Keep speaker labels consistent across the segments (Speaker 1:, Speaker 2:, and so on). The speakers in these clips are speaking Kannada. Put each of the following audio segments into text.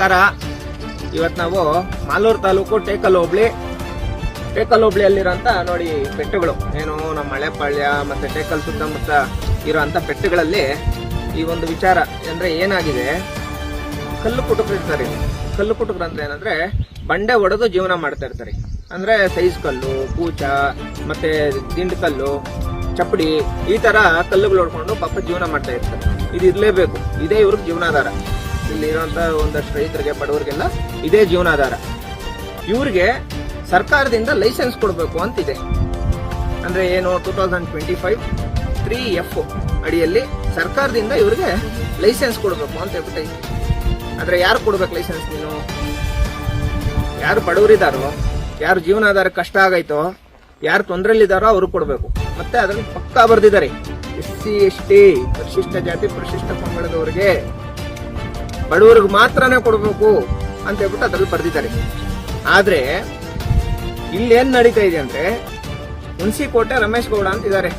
Speaker 1: ನಮಸ್ಕಾರ. ಇವತ್ತು ನಾವು ಮಾಲೂರು ತಾಲೂಕು ಟೇಕಲ್ ಹೋಬ್ಳಿ ಟೇಕಲ್ ಹೋಬ್ಳಿಯಲ್ಲಿರೋಂಥ ನೋಡಿ ಪೆಟ್ಟುಗಳು ಏನು ನಮ್ಮ ಮಳೆಪಾಳ್ಯ ಮತ್ತೆ ಟೇಕಲ್ ಸುತ್ತಮುತ್ತ ಇರೋಂಥ ಪೆಟ್ಟುಗಳಲ್ಲಿ ಈ ಒಂದು ವಿಚಾರ ಅಂದ್ರೆ ಏನಾಗಿದೆ? ಕಲ್ಲು ಕುಟುಕರು ಇರ್ತಾರೆ. ಕಲ್ಲು ಕುಟುಕರು ಅಂದ್ರೆ ಏನಂದ್ರೆ ಬಂಡೆ ಒಡೆದು ಜೀವನ ಮಾಡ್ತಾ ಇರ್ತಾರೆ. ಅಂದ್ರೆ ಸೈಜ್ ಕಲ್ಲು ಕೂಚ ಮತ್ತೆ ದಿಂಡು ಕಲ್ಲು, ಚಪ್ಪಡಿ ಈ ತರ ಕಲ್ಲುಗಳು ಹೊಡ್ಕೊಂಡು ಪಾಪ ಜೀವನ ಮಾಡ್ತಾ ಇರ್ತಾರೆ. ಇದು ಇರ್ಲೇಬೇಕು. ಇದೇ ಇವ್ರಿಗೆ ಜೀವನಾಧಾರ. ಇಲ್ಲಿ ಇರುವಂತ ಒಂದಷ್ಟು ರೈತರಿಗೆ, ಬಡವರಿಗೆಲ್ಲ ಇದೇ ಜೀವನಾಧಾರ. ಇವ್ರಿಗೆ ಸರ್ಕಾರದಿಂದ ಲೈಸೆನ್ಸ್ ಕೊಡಬೇಕು ಅಂತಿದೆ. ಅಂದ್ರೆ ಏನು two thousand twenty five three F ಅಡಿಯಲ್ಲಿ ಸರ್ಕಾರದಿಂದ ಇವ್ರಿಗೆ ಲೈಸೆನ್ಸ್ ಕೊಡಬೇಕು ಅಂತ ಹೇಳ್ಬಿಟ್ಟು. ಆದ್ರೆ ಯಾರು ಕೊಡ್ಬೇಕು ಲೈಸೆನ್ಸ್ ನೀನು? ಯಾರು ಬಡವರಿದಾರೋ ಯಾರು ಜೀವನಾಧಾರ ಕಷ್ಟ ಆಗೈತೋ, ಯಾರು ತೊಂದರೆಲಿದ್ದಾರೋ ಅವ್ರಿಗೆ ಕೊಡಬೇಕು. ಮತ್ತೆ ಅದ್ರಲ್ಲಿ ಪಕ್ಕಾ ಬರ್ದಿದ್ದಾರೆ. ಎಸ್ ಸಿ, ಎಸ್ ಟಿ, ಪರಿಶಿಷ್ಟ ಜಾತಿ, ಪರಿಶಿಷ್ಟ ಪಂಗಡದವರಿಗೆ. ಬಡವರಿಗೆ ಮಾತ್ರನೇ ಕೊಡಬೇಕು ಅಂತ ಹೇಳ್ಬಿಟ್ಟು ಅದ್ರಲ್ಲಿ ಬರೆದಿದ್ದಾರೆ. ಆದ್ರೆ ಇಲ್ಲಿ ಏನ್ ನಡೀತಾ ಇದೆ ಅಂದ್ರೆ ಹುಣಸಿಕೋಟೆ ರಮೇಶ್ ಗೌಡ ಅಂತಿದ್ದಾರೆ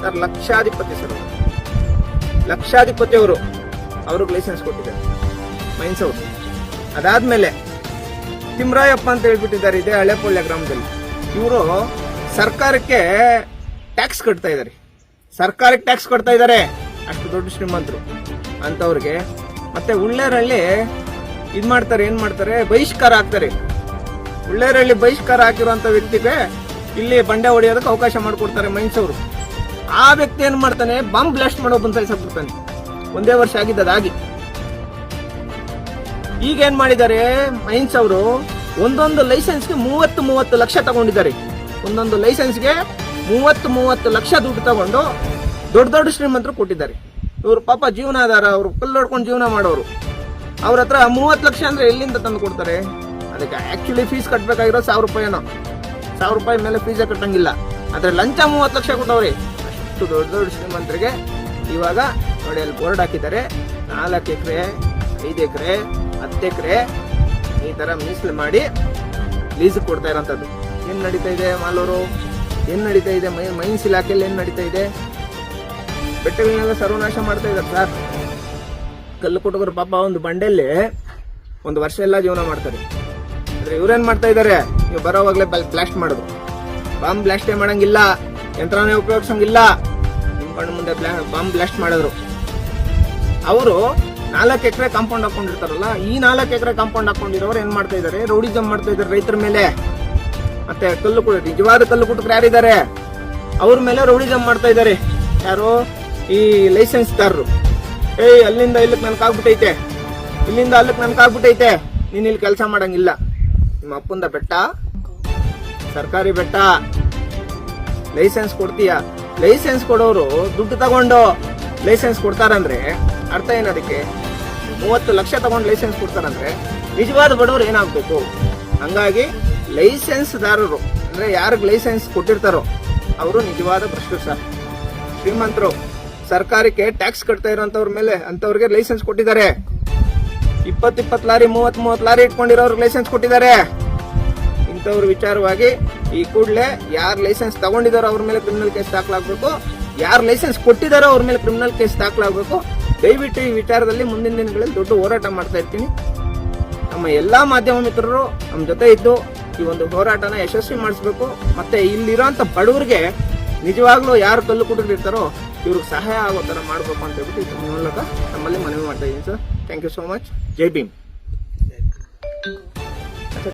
Speaker 1: ಸರ್, ಲಕ್ಷಾಧಿಪತಿ ಸರ್ ಲಕ್ಷಾಧಿಪತಿ ಅವರು ಅವ್ರಿಗೆ ಲೈಸೆನ್ಸ್ ಕೊಟ್ಟಿದ್ದಾರೆ. ಮೈನ್ಸ್ ಅವರು. ಅದಾದ್ಮೇಲೆ ತಿಮ್ರಾಯಪ್ಪ ಅಂತ ಹೇಳ್ಬಿಟ್ಟಿದ್ದಾರೆ ಇದೇ ಹಳೆಪೊಳ್ಳೆ ಗ್ರಾಮದಲ್ಲಿ. ಇವರು ಸರ್ಕಾರಕ್ಕೆ ಟ್ಯಾಕ್ಸ್ ಕಟ್ತಾ ಇದ್ದಾರೆ. ಸರ್ಕಾರಕ್ಕೆ ಟ್ಯಾಕ್ಸ್ ಕೊಡ್ತಾ ಇದ್ದಾರೆ. ಅಷ್ಟು ದೊಡ್ಡ ಶ್ರೀಮಂತರು ಅಂತವ್ರಿಗೆ ಮತ್ತೆ ಉಳ್ಳೇರಳ್ಳಿ ಇದು ಮಾಡ್ತಾರೆ, ಏನ್ ಮಾಡ್ತಾರೆ? ಬಹಿಷ್ಕಾರ ಹಾಕ್ತಾರೆ. ಉಳ್ಳೇರಳ್ಳಿ ಬಹಿಷ್ಕಾರ ಹಾಕಿರುವಂತ ವ್ಯಕ್ತಿಗೆ ಇಲ್ಲಿ ಬಂಡೆ ಹೊಡೆಯೋದಕ್ಕೆ ಅವಕಾಶ ಮಾಡಿಕೊಡ್ತಾರೆ ಮೈನ್ಸವರು ಆ ವ್ಯಕ್ತಿ ಏನ್ ಮಾಡ್ತಾನೆ? ಬಾಂಬ್ ಬ್ಲಾಸ್ಟ್ ಮಾಡೋ ಬಂದ ಒಂದೇ ವರ್ಷ ಆಗಿದ್ದು ಅದಾಗಿ ಈಗ ಏನ್ ಮಾಡಿದ್ದಾರೆ? ಮೈನ್ಸ್ ಅವರು ಒಂದೊಂದು ಲೈಸೆನ್ಸ್ಗೆ ಮೂವತ್ತು ಮೂವತ್ತು ಲಕ್ಷ ತಗೊಂಡಿದ್ದಾರೆ. ಒಂದೊಂದು ಲೈಸೆನ್ಸ್ಗೆ ಮೂವತ್ತು ಮೂವತ್ತು ಲಕ್ಷ ದುಡ್ಡು ತಗೊಂಡು ದೊಡ್ಡ ದೊಡ್ಡ ಶ್ರೀಮಂತರು ಕೊಟ್ಟಿದ್ದಾರೆ. ಇವರು ಪಾಪ ಜೀವನಾಧಾರ ಅವರು ಕಲ್ಲು ಹೊಡ್ಕೊಂಡು ಜೀವನ ಮಾಡೋರು. ಅವ್ರ ಹತ್ರ ಮೂವತ್ತು ಲಕ್ಷ ಅಂದ್ರೆ ಎಲ್ಲಿಂದ ತಂದು ಕೊಡ್ತಾರೆ? ಅದಕ್ಕೆ ಆಕ್ಚುಲಿ ಫೀಸ್ ಕಟ್ಬೇಕಾಗಿರೋ ಸಾವಿರ ರೂಪಾಯಿನೋ ಸಾವಿರ ರೂಪಾಯಿ ಮೇಲೆ ಫೀಸೇ ಕಟ್ಟಂಗಿಲ್ಲ. ಆದರೆ ಲಂಚ ಮೂವತ್ತು ಲಕ್ಷ ಕೊಟ್ಟವ್ರಿ. ಅಷ್ಟು ದೊಡ್ಡ ದೊಡ್ಡ ಶ್ರೀಮಂತರಿಗೆ ಇವಾಗ ನೋಡಿ, ಅಲ್ಲಿ ಬೋರ್ಡ್ ಹಾಕಿದ್ದಾರೆ. ನಾಲ್ಕು ಎಕರೆ, ಐದು ಎಕರೆ, ಹತ್ತು ಎಕರೆ ಈ ತರ ಮೀಸಲು ಮಾಡಿ ಲೀಸ್ ಕೊಡ್ತಾ ಇರೋಂಥದ್ದು. ಏನು ನಡೀತಾ ಇದೆ ಮಾಲೂರು? ಏನು ನಡೀತಾ ಇದೆ ಮೈನ್ಸ್ ಇಲಾಖೆಯಲ್ಲಿ ಏನು ನಡೀತಾ ಇದೆ? ಬೆಟ್ಟಗಳನ್ನೆಲ್ಲ ಸರ್ವನಾಶ ಮಾಡ್ತಾ ಇದ್ದಾರೆ ಸರ್. ಕಲ್ಲು ಕುಟುಕರು ಪಾಪ ಒಂದು ಬಂಡೆಯಲ್ಲಿ ಒಂದು ವರ್ಷ ಎಲ್ಲ ಜೀವನ ಮಾಡ್ತಾರೆ. ಅಂದ್ರೆ ಇವ್ರೇನ್ ಮಾಡ್ತಾ ಇದಾರೆ? ನೀವು ಬರೋವಾಗ್ಲೇ ಬ್ಲಾಸ್ಟ್ ಮಾಡೋದು. ಬಾಂಬ್ ಬ್ಲಾಸ್ಟೇ ಮಾಡಂಗಿಲ್ಲ, ಯಂತ್ರನೇ ಉಪಯೋಗಿಸಂಗಿಲ್ಲ. ನಿಮ್ ಕಣ್ಣು ಮುಂದೆ ಬಾಂಬ್ ಬ್ಲಾಸ್ಟ್ ಮಾಡಿದ್ರು. ಅವರು ನಾಲ್ಕು ಎಕರೆ ಕಾಂಪೌಂಡ್ ಹಾಕೊಂಡಿರ್ತಾರಲ್ಲ, ಈ ನಾಲ್ಕು ಎಕರೆ ಕಾಂಪೌಂಡ್ ಹಾಕೊಂಡಿರೋರು ಏನ್ ಮಾಡ್ತಾ ಇದಾರೆ? ರೌಡಿಸಮ್ ಮಾಡ್ತಾ ಇದಾರೆ ರೈತರ ಮೇಲೆ. ಮತ್ತೆ ಕಲ್ಲು ಕುಟ ನಿಜವಾದ ಕಲ್ಲು ಕುಟುಕರು ಯಾರಿದ್ದಾರೆ? ಅವ್ರ ಮೇಲೆ ರೌಡಿಸಮ್ ಮಾಡ್ತಾ ಇದ್ದಾರೆ ಯಾರು? ಈ ಲೈಸೆನ್ಸ್ ದಾರರು ಏಯ್, ಅಲ್ಲಿಂದ ಇಲ್ಲಕ್ಕೆ ನನ್ಗೆ ಆಗ್ಬಿಟ್ಟೈತೆ ಇಲ್ಲಿಂದ ಅಲ್ಲಕ್ಕೆ ನನ್ಗೆ ನೀನು ಇಲ್ಲಿ ಕೆಲಸ ಮಾಡಂಗಿಲ್ಲ. ನಿಮ್ಮ ಅಪ್ಪಂದ ಬೆಟ್ಟ? ಸರ್ಕಾರಿ ಬೆಟ್ಟ. ಲೈಸೆನ್ಸ್ ಕೊಡ್ತೀಯ? ಲೈಸೆನ್ಸ್ ಕೊಡೋರು ದುಡ್ಡು ತಗೊಂಡು ಲೈಸೆನ್ಸ್ ಕೊಡ್ತಾರಂದ್ರೆ ಅರ್ಥ ಏನದಕ್ಕೆ? ಮೂವತ್ತು ಲಕ್ಷ ತಗೊಂಡು ಲೈಸೆನ್ಸ್ ಕೊಡ್ತಾರಂದ್ರೆ ನಿಜವಾದ ಬಡವರು ಏನಾಗ್ಬೇಕು? ಹಂಗಾಗಿ ಲೈಸೆನ್ಸ್ದಾರರು ಅಂದ್ರೆ ಯಾರಿಗೆ ಲೈಸೆನ್ಸ್ ಕೊಟ್ಟಿರ್ತಾರೋ, ಅವರು ನಿಜವಾದ ಪ್ರಶ್ನೆ ಸರ್. ಶ್ರೀಮಂತರು. ಸರ್ಕಾರಕ್ಕೆ ಟ್ಯಾಕ್ಸ್ ಕಟ್ತಾ ಇರೋಂಥವ್ರ ಮೇಲೆ ಅಂತವ್ರಿಗೆ ಲೈಸೆನ್ಸ್ ಕೊಟ್ಟಿದ್ದಾರೆ. ಇಪ್ಪತ್ ಇಪ್ಪತ್ ಲಾರಿ ಮೂವತ್ ಮೂವತ್ ಲಾರಿ ಇಟ್ಕೊಂಡಿರೋರ್ಗೆ ಲೈಸೆನ್ಸ್ ಕೊಟ್ಟಿದ್ದಾರೆ. ಇಂಥವ್ರ ವಿಚಾರವಾಗಿ ಈ ಕೂಡಲೇ ಯಾರು ಲೈಸೆನ್ಸ್ ತಗೊಂಡಿದಾರೋ ಅವ್ರ ಮೇಲೆ ಕ್ರಿಮಿನಲ್ ಕೇಸ್ ದಾಖಲಾಗಬೇಕು. ಯಾರು ಲೈಸೆನ್ಸ್ ಕೊಟ್ಟಿದಾರೋ ಅವ್ರ ಮೇಲೆ ಕ್ರಿಮಿನಲ್ ಕೇಸ್ ದಾಖಲಾಗಬೇಕು. ದಯವಿಟ್ಟು ಈ ವಿಚಾರದಲ್ಲಿ ಮುಂದಿನ ದಿನಗಳಲ್ಲಿ ದೊಡ್ಡ ಹೋರಾಟ ಮಾಡ್ತಾ ಇರ್ತೀನಿ. ನಮ್ಮ ಎಲ್ಲಾ ಮಾಧ್ಯಮ ಮಿತ್ರರು ನಮ್ಮ ಜೊತೆ ಇದ್ದು ಈ ಒಂದು ಹೋರಾಟನ ಯಶಸ್ವಿ ಮಾಡಿಸ್ಬೇಕು. ಮತ್ತೆ ಇಲ್ಲಿರೋಂಥ ಬಡವರಿಗೆ ನಿಜವಾಗ್ಲೂ ಯಾರು ಕಲ್ಲು ಕುಟುಕಿರ್ತಾರೋ ಇವ್ರಿಗೆ ಸಹಾಯ ಆಗೋ ಥರ ಮಾಡಬೇಕು ಅಂತ ಹೇಳ್ಬಿಟ್ಟು ಈ ಮೂಲಕ ನಮ್ಮಲ್ಲಿ ಮನವಿ ಮಾಡ್ತಾ ಇದ್ದೀನಿ sir. Thank you so much Jai Bhim.